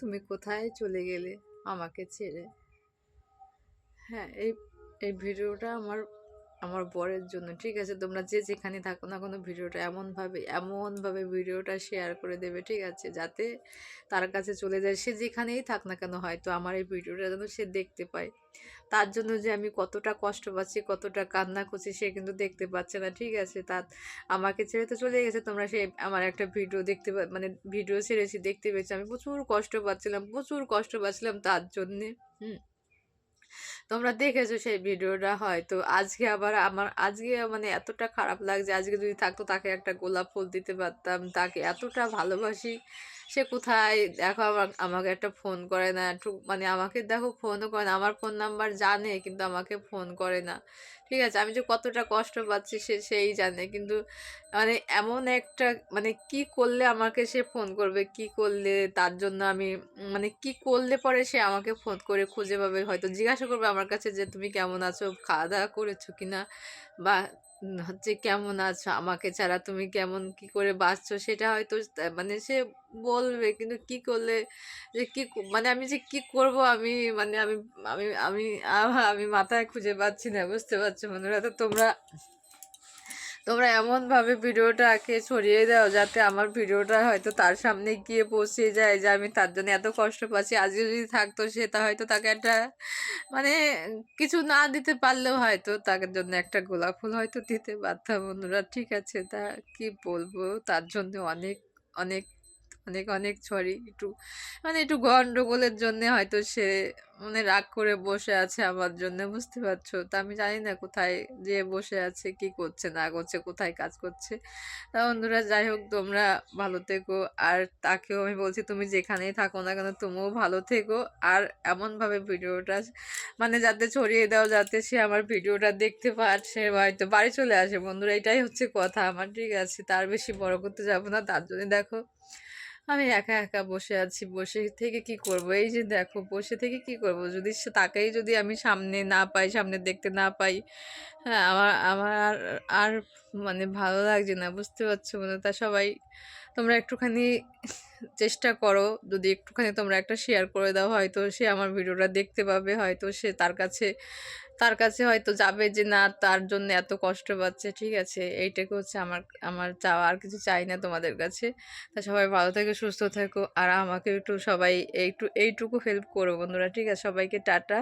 তুমি কোথায় চলে গেলে আমাকে ছেড়ে? হ্যাঁ এই এই ভিডিওটা আমার আমার বরের জন্য, ঠিক আছে? তোমরা যে যেখানে থাকো না কোনো ভিডিওটা এমনভাবে এমনভাবে ভিডিওটা শেয়ার করে দেবে, ঠিক আছে? যাতে তার কাছে চলে যায়। সে যেখানেই থাক না কেন হয়তো আমার এই ভিডিওটা যেন সে দেখতে পায়। তার জন্য যে আমি কতটা কষ্ট পাচ্ছি, কতটা কান্না করছি, সে কিন্তু দেখতে পাচ্ছে না, ঠিক আছে? তার আমাকে ছেড়ে তো চলে গেছে। তোমরা সে আমার একটা ভিডিও দেখতে মানে ভিডিও ছেড়েছি, দেখতে পেয়েছি। আমি প্রচুর কষ্ট পাচ্ছিলাম, প্রচুর কষ্ট পাচ্ছিলাম তার জন্যে, হুম। তোমরা দেখেছ সেই ভিডিওটা হয় তো আজকে আবার আমার, আজকে মানে এতটা খারাপ লাগছে, আজকে যদি থাকতো তাকে একটা গোলাপ ফুল দিতে পারতাম, তাকে এতটা ভালোবাসি। সে কোথায়? দেখো আমার, আমাকে একটা ফোন করে না। একটু মানে আমাকে দেখো ফোনও করে না। আমার ফোন নাম্বার জানে কিন্তু আমাকে ফোন করে না। ঠিক আছে? আমি যে কতটা কষ্ট পাচ্ছি সে, সেই জানে। কিন্তু মানে এমন একটা মানে কি করলে আমাকে সে ফোন করবে? কি করলে তার জন্য আমি মানে কি করলে পরে সে আমাকে ফোন করে খুঁজে পাবে? হয়তো জিজ্ঞাসা করবে আমার কাছে যে, তুমি কেমন আছো? খাওয়া দাওয়া করেছ কি না বা হচ্ছে কেমন আছো? আমাকে ছাড়া তুমি কেমন কি করে বাঁচছো? সেটা হয়তো মানে সে বলবে, কিন্তু কি করলে যে কি মানে আমি যে কি করব? আমি মানে আমি আমি আমি আমি মাথায় খুঁজে পাচ্ছি না, বুঝতে পারছ বন্ধুরা? তো তোমরা তোমরা এমনভাবে ভিডিওটাকে ছড়িয়ে দাও যাতে আমার ভিডিওটা হয়তো তার সামনে গিয়ে পৌঁছে যায় যে আমি তার জন্য এত কষ্ট পাচ্ছি। আজকে যদি থাকতো সে তা হয়তো তাকে একটা মানে কিছু না দিতে পারলেও হয়তো তার জন্য একটা গোলাপ ফুল হয়তো দিতে পারতাম বন্ধুরা, ঠিক আছে, তা কি বলব? তার জন্য অনেক অনেক অনেক অনেক সরি একটু মানে একটু গন্ডগোলের জন্য হয়তো সে মানে রাগ করে বসে আছে আমার জন্য, বুঝতে পারছ? তা আমি জানি না কোথায় যে বসে আছে, কি করছে, না করছে, কোথায় কাজ করছে। তা বন্ধুরা, যাই হোক, তোমরা ভালো থেকো। আর তাকেও আমি বলছি, তুমি যেখানেই থাকো না কেন, তুমিও ভালো থেকো। আর এমনভাবে ভিডিওটা মানে যাতে ছড়িয়ে দাও, যাতে সে আমার ভিডিওটা দেখতে সে হয়তো বাড়ি চলে আসে। বন্ধুরা, এটাই হচ্ছে কথা আমার, ঠিক আছে? তার বেশি বড় করতে যাব না, তার জন্য দেখো। আমি একা একা বসে আছি, বসে থেকে কি করব? এই যে দেখো, বসে থেকে কি করব? যদি তাকেই যদি আমি সামনে না পাই, সামনে দেখতে না পাই হ্যাঁ আমার আমার আর আর মানে ভালো লাগছে না, বুঝতে পারছ? মানে তা সবাই, তোমরা একটুখানি চেষ্টা করো। যদি একটুখানি তোমরা একটা শেয়ার করে দাও, হয়তো সে আমার ভিডিওটা দেখতে পাবে, হয়তো সে তার কাছে তার কাছে হয়তো যাবে যে, না, তার জন্য এত কষ্ট পাচ্ছে। ঠিক আছে, এইটাকে হচ্ছে আমার আমার চাওয়া। আর কিছু চাই না তোমাদের কাছে। তা সবাই ভালো থেকে, সুস্থ থেকো। আর আমাকে একটু সবাই, একটু, এইটুকু হেল্প করো বন্ধুরা। ঠিক আছে, সবাইকে টাটা।